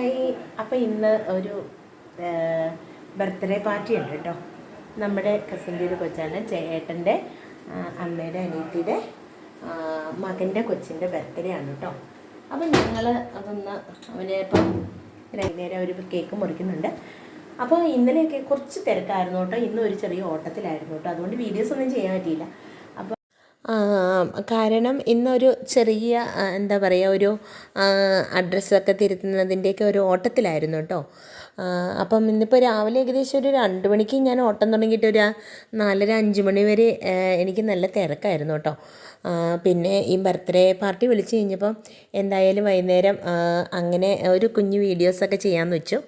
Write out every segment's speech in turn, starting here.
Hi. അപ്പോൾ ഇന്ന് ഒരു ബർത്ത്ഡേ പാർട്ടി ഉണ്ട് കേട്ടോ. നമ്മുടെ കസിന്റെ ഒരു കൊച്ചാണ് ചേട്ടന്റെ അമ്മയുടെ അനിയത്തിയുടെ മകന്റെ കൊച്ചിന്റെ ബർത്ത്ഡേ ആണ് കേട്ടോ. അപ്പം ഞങ്ങൾ അതൊന്ന് അവനെ ഇപ്പം വൈകുന്നേരം അവർ കേക്ക് മുറിക്കുന്നുണ്ട്. അപ്പോൾ ഇന്നലെയൊക്കെ കുറച്ച് തിരക്കായിരുന്നു കേട്ടോ. ഇന്ന് ഒരു ചെറിയ ഓട്ടത്തിലായിരുന്നു കേട്ടോ. അതുകൊണ്ട് വീഡിയോസ് ഒന്നും ചെയ്യാൻ പറ്റിയില്ല. കാരണം ഇന്നൊരു ചെറിയ എന്താ പറയുക ഒരു അഡ്രസ്സൊക്കെ തിരുത്തുന്നതിന്റെയൊക്കെ ഒരു ഓട്ടത്തിലായിരുന്നു കേട്ടോ. അപ്പം ഇന്നിപ്പോൾ രാവിലെ ഏകദേശം ഒരു രണ്ട് മണിക്ക് ഞാൻ ഓട്ടം തുടങ്ങിയിട്ട് ഒരു നാലര അഞ്ച് മണി വരെ എനിക്ക് നല്ല തിരക്കായിരുന്നു കേട്ടോ. പിന്നെ ഈ ബർത്ത്ഡേ പാർട്ടി വിളിച്ച് കഴിഞ്ഞപ്പം എന്തായാലും വൈകുന്നേരം അങ്ങനെ ഒരു കുഞ്ഞു വീഡിയോസൊക്കെ ചെയ്യാമെന്ന് വെച്ചു.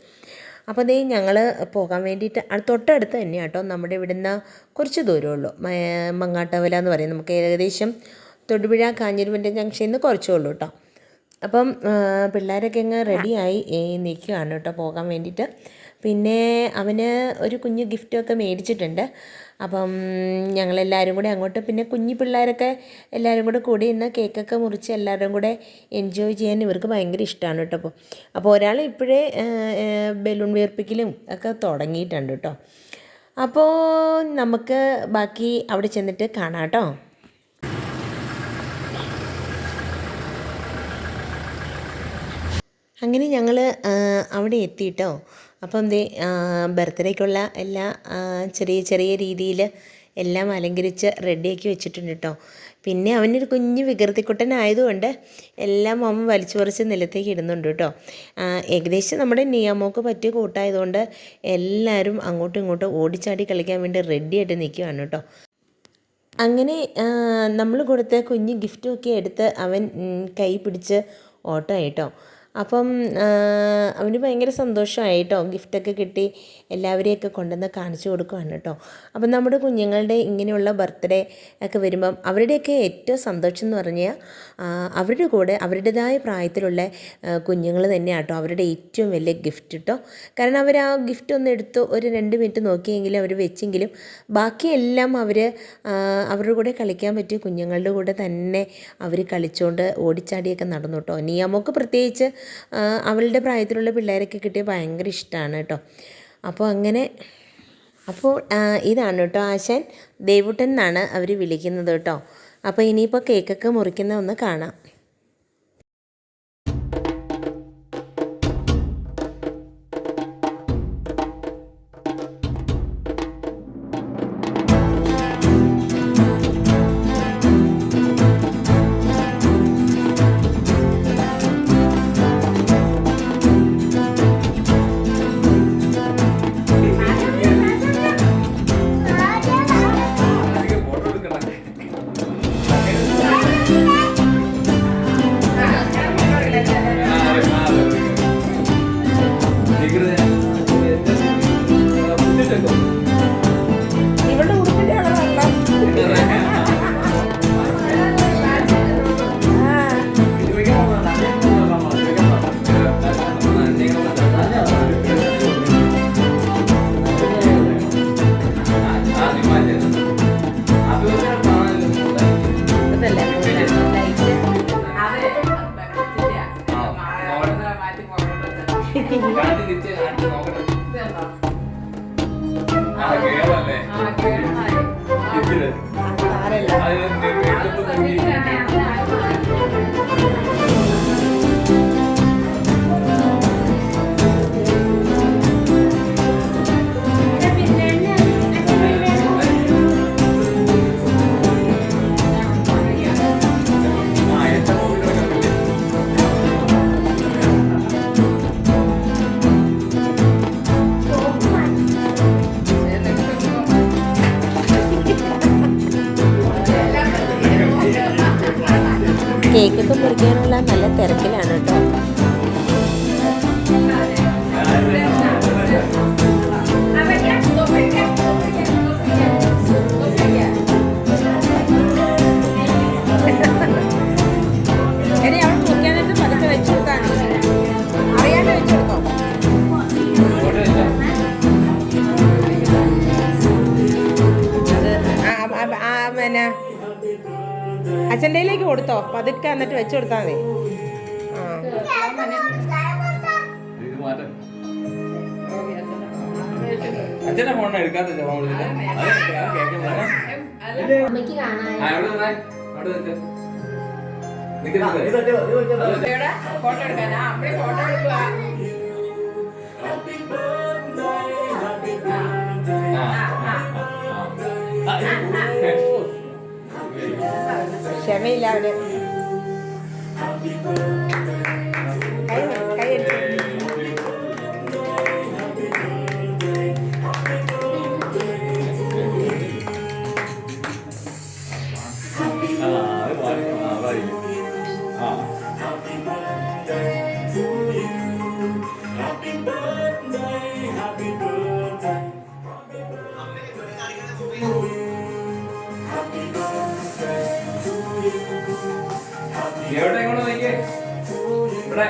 അപ്പോൾ ദേ ഞങ്ങൾ പോകാൻ വേണ്ടിയിട്ട് തൊട്ടടുത്ത് തന്നെ കേട്ടോ. നമ്മുടെ ഇവിടുന്ന് കുറച്ച് ദൂരമുള്ളൂ. മങ്ങാട്ടവല എന്ന് പറയും. നമുക്ക് ഏകദേശം തൊടുപുഴ കാഞ്ഞിരമറ്റം ജംഗ്ഷനിൽ നിന്ന് കുറച്ചേ ഉള്ളൂ കേട്ടോ. അപ്പം പിള്ളേരൊക്കെ അങ്ങ് റെഡിയായി നിൽക്കുകയാണ് കേട്ടോ പോകാൻ വേണ്ടിയിട്ട്. പിന്നെ അവന് ഒരു കുഞ്ഞു ഗിഫ്റ്റൊക്കെ മേടിച്ചിട്ടുണ്ട്. അപ്പം ഞങ്ങളെല്ലാവരും കൂടെ അങ്ങോട്ട് പിന്നെ കുഞ്ഞു പിള്ളേരൊക്കെ എല്ലാവരും കൂടെ കൂടി ഇന്ന് കേക്കൊക്കെ മുറിച്ച് എല്ലാവരും കൂടെ എൻജോയ് ചെയ്യാൻ ഇവർക്ക് ഭയങ്കര ഇഷ്ടമാണ് കേട്ടോ അപ്പോൾ അപ്പോൾ ഒരാൾ ഇപ്പോഴേ ബലൂൺ വീർപ്പിക്കലും ഒക്കെ തുടങ്ങിയിട്ടുണ്ട് കേട്ടോ. അപ്പോൾ നമുക്ക് ബാക്കി അവിടെ ചെന്നിട്ട് കാണാം കേട്ടോ. അങ്ങനെ ഞങ്ങൾ അവിടെ എത്തിയിട്ടോ അപ്പം ദേ ബർത്ത്ഡേക്കുള്ള എല്ലാ ചെറിയ ചെറിയ രീതിയിൽ എല്ലാം അലങ്കരിച്ച് റെഡിയാക്കി വെച്ചിട്ടുണ്ട് കേട്ടോ. പിന്നെ അവനൊരു കുഞ്ഞു വികൃതിക്കുട്ടനായതുകൊണ്ട് എല്ലാം അമ്മ വലിച്ചു പറിച്ച് നിലത്തേക്ക് ഇടുന്നുണ്ട് കേട്ടോ. ഏകദേശം നമ്മുടെ നിയമോക്ക് പറ്റിയ കൂട്ടായതുകൊണ്ട് എല്ലാവരും അങ്ങോട്ടും ഇങ്ങോട്ടും ഓടിച്ചാടി കളിക്കാൻ വേണ്ടി റെഡിയായിട്ട് നിൽക്കുകയാണ് കേട്ടോ. അങ്ങനെ നമ്മൾ കൊടുത്ത കുഞ്ഞ് ഗിഫ്റ്റൊക്കെ എടുത്ത് അവൻ കൈ പിടിച്ച് ഓട്ടമായിട്ടോ അപ്പം അവന് ഭയങ്കര സന്തോഷമായി കേട്ടോ ഗിഫ്റ്റൊക്കെ കിട്ടി. എല്ലാവരെയൊക്കെ കൊണ്ടുവന്ന് കാണിച്ചു കൊടുക്കുവാണ് കേട്ടോ അപ്പം നമ്മുടെ കുഞ്ഞുങ്ങളുടെ ഇങ്ങനെയുള്ള ബർത്ത്ഡേ ഒക്കെ വരുമ്പം അവരുടെയൊക്കെ ഏറ്റവും സന്തോഷം എന്ന് പറഞ്ഞാൽ അവരുടെ കൂടെ അവരുടേതായ പ്രായത്തിലുള്ള കുഞ്ഞുങ്ങൾ തന്നെയാണ് കേട്ടോ അവരുടെ ഏറ്റവും വലിയ ഗിഫ്റ്റ് കേട്ടോ കാരണം അവർ ആ ഗിഫ്റ്റ് ഒന്ന് എടുത്ത് ഒരു രണ്ട് മിനിറ്റ് നോക്കിയെങ്കിലും അവർ വെച്ചെങ്കിലും ബാക്കിയെല്ലാം അവർ അവരുടെ കൂടെ കളിക്കാൻ പറ്റിയ കുഞ്ഞുങ്ങളുടെ കൂടെ തന്നെ അവർ കളിച്ചുകൊണ്ട് ഓടിച്ചാടിയൊക്കെ നടന്നു കേട്ടോ നിയമമൊക്കെ പ്രത്യേകിച്ച് അവളുടെ പ്രായത്തിലുള്ള പിള്ളേരൊക്കെ കിട്ടിയ ഭയങ്കര ഇഷ്ടമാണ് കേട്ടോ. അപ്പോൾ അങ്ങനെ അപ്പോൾ ഇതാണ് കേട്ടോ ആശാൻ. ദേവുട്ടൻ എന്നാണ് അവർ വിളിക്കുന്നത് കേട്ടോ. അപ്പോൾ ഇനിയിപ്പോൾ കേക്കൊക്കെ മുറിക്കുന്ന ഒന്ന് കാണാം. ಗಾಂಧಿ ನಿತ್ಯ കേക്കൊക്കെ മുറിക്കാനുള്ള നല്ല തിരക്കിലാണ്. അച്ഛന്റെയിലേക്ക് കൊടുത്തോ? പതുക്കെ എന്നിട്ട് വെച്ചു കൊടുത്താൽ മതി. ഫോട്ടോ എടുക്കാനാ? അമ്മ ഫോട്ടോ എടുക്കുക ആ. ക്ഷമയില്ല അവർ കൈ എവിടെ ഇങ്ങോട്ട് നോക്കിയേ ഇവിടെ.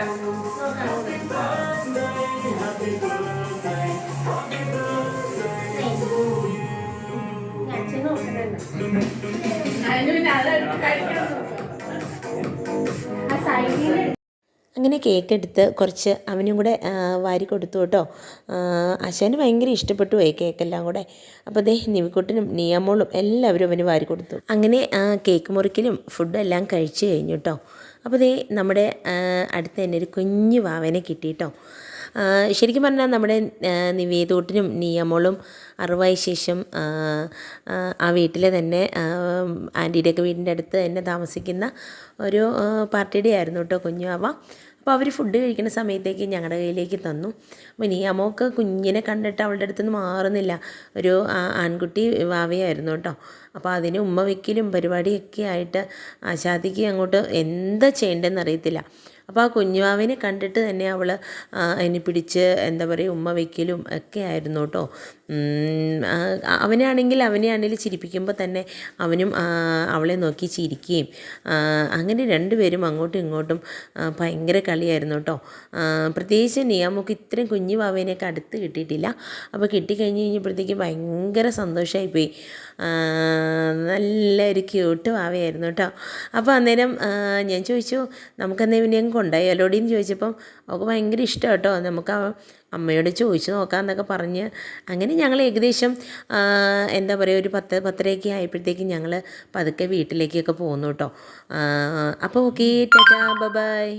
ആ സൈഡിൽ അങ്ങനെ കേക്ക് എടുത്ത് കുറച്ച് അവനും കൂടെ വാരി കൊടുത്തു കേട്ടോ. അശാന് ഭയങ്കര ഇഷ്ടപ്പെട്ടു പോയി കേക്കെല്ലാം കൂടെ. അപ്പോൾ ദേ നിവിക്കുട്ടനും നിയമോളും എല്ലാവരും അവന് വാരി കൊടുത്തു. അങ്ങനെ കേക്ക് മുറിക്കലും ഫുഡും എല്ലാം കഴിച്ചു കഴിഞ്ഞു കേട്ടോ. അപ്പോൾ ദേ നമ്മുടെ അടുത്ത് തന്നെ ഒരു കുഞ്ഞു വാവനെ കിട്ടി കേട്ടോ. ശരിക്കും പറഞ്ഞാൽ നമ്മുടെ നിവേദൂട്ടിനും നിയമോളും അറിവായ ശേഷം ആ, വീട്ടിലെ തന്നെ ആന്റിയുടെയൊക്കെ വീടിന്റെ അടുത്ത് തന്നെ താമസിക്കുന്ന ഒരു പാർട്ടിയുടെ ആയിരുന്നു കേട്ടോ കുഞ്ഞുവാവ അപ്പോൾ അവർ ഫുഡ് കഴിക്കുന്ന സമയത്തേക്ക് ഞങ്ങളുടെ കയ്യിലേക്ക് തന്നു. അപ്പോൾ ഇനി അമ്മയ്ക്ക് കുഞ്ഞിനെ കണ്ടിട്ട് അവളുടെ അടുത്ത് നിന്ന് മാറുന്നില്ല. ഒരു ആൺകുട്ടി വാവയായിരുന്നു കേട്ടോ. അപ്പോൾ അതിന് ഉമ്മ വെക്കലും പരിപാടിയൊക്കെ ആയിട്ട് ആശാദിക്ക് അങ്ങോട്ട് എന്താ ചെയ്യേണ്ടതെന്ന് അറിയത്തില്ല. അപ്പോൾ ആ കുഞ്ഞുവാവിനെ കണ്ടിട്ട് തന്നെ അവൾ അതിനെ പിടിച്ച് എന്താ പറയുക ഉമ്മ വയ്ക്കലും ഒക്കെ ആയിരുന്നു കേട്ടോ. അവനാണെങ്കിൽ അവനെ ആണെങ്കിൽ ചിരിപ്പിക്കുമ്പോൾ തന്നെ അവനും അവളെ നോക്കി ചിരിക്കുകയും അങ്ങനെ രണ്ടുപേരും അങ്ങോട്ടും ഇങ്ങോട്ടും ഭയങ്കര കളിയായിരുന്നു കേട്ടോ. പ്രത്യേകിച്ച് നിയാമൊക്കെ ഇത്രയും കുഞ്ഞു വാവേനെയൊക്കെ അടുത്ത് കിട്ടിയിട്ടില്ല. അപ്പോൾ കിട്ടിക്കഴിഞ്ഞ് കഴിഞ്ഞപ്പോഴത്തേക്ക് ഭയങ്കര സന്തോഷമായിപ്പോയി നല്ലൊരു ക്യൂട്ട് വാവയായിരുന്നു കേട്ടോ അപ്പോൾ അന്നേരം ഞാൻ ചോദിച്ചു നമുക്ക് പിന്നെ അങ്ങ് കൊണ്ടുപോയാലോടി എന്ന് ചോദിച്ചപ്പം അവൾക്ക് ഭയങ്കര ഇഷ്ടം കേട്ടോ നമുക്ക് അമ്മയോട് ചോദിച്ചു നോക്കാമെന്നൊക്കെ പറഞ്ഞ് അങ്ങനെ ഞങ്ങൾ ഏകദേശം എന്താ പറയുക ഒരു പത്ത് പത്തരയൊക്കെ ആയപ്പോഴത്തേക്കും ഞങ്ങൾ പതുക്കെ വീട്ടിലേക്കൊക്കെ പോകുന്നു കേട്ടോ അപ്പോൾ ഓക്കെ ടാറ്റാ ബൈ.